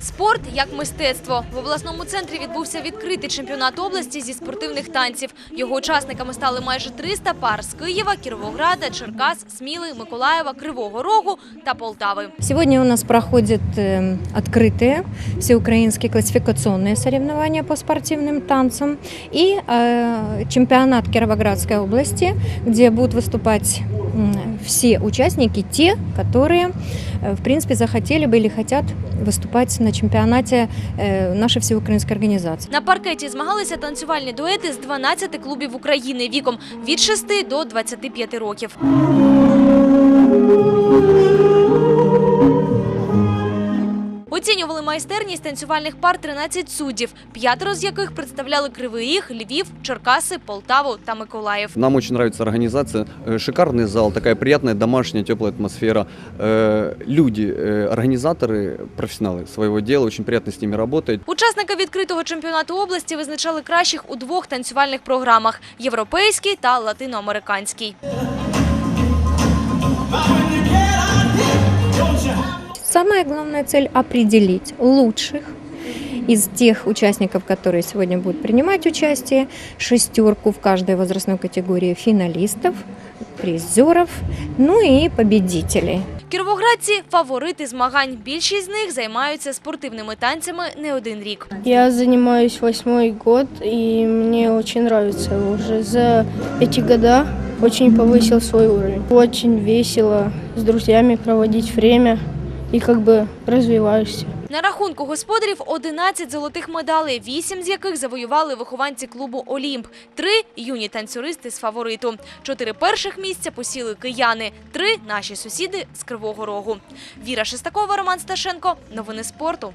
Спорт як мистецтво. В обласному центрі відбувся відкритий чемпіонат області зі спортивних танців. Його учасниками стали майже 300 пар з Києва, Кіровограда, Черкас, Сміли, Миколаєва, Кривого Рогу та Полтави. Сегодня у нас проходят э, открытые всеукраинские классификационные соревнования по спортивным танцам и э, чемпионат Кировоградской области, где будут выступать м, все участники, те, которые, э, в принципе, захотели бы или хотят выступать на чемпионате э, нашей всеукраинской организации. На паркеті змагалися танцювальні дуети з 12 клубів України віком від 6 до 25 років. Оцінювали майстерність танцювальних пар 13 суддів, п'ятеро з яких представляли Кривий Ріг, Львів, Черкаси, Полтаву та Миколаїв. Нам очень нравится организация, Э, шикарный зал, такая приятная домашняя теплая атмосфера. Э, Люди, э, организаторы, профессионалы своего дела, очень приятно с ними работать. Учасники відкритого чемпіонату області визначали кращих у двох танцювальних програмах – європейський та латиноамериканський. Самая главная цель – определить лучших из тех участников, которые сегодня будут принимать участие, шестерку в каждой возрастной категории финалистов, призеров, ну и победителей. Кіровоградці – фаворити змагань. Більшість з них займаються спортивними танцями не один рік. Я занимаюсь восьмой год, и мне очень нравится. Уже за эти года очень повысил свой уровень. Очень весело с друзьями проводить время и как бы развиваешься. На рахунку господарів 11 золотих медалей, 8 з яких завоювали вихованці клубу «Олімп», три – юні танцюристи з фавориту. Чотири перших місця посіли кияни, три – наші сусіди з Кривого Рогу. Віра Шестакова, Роман Сташенко. Новини спорту.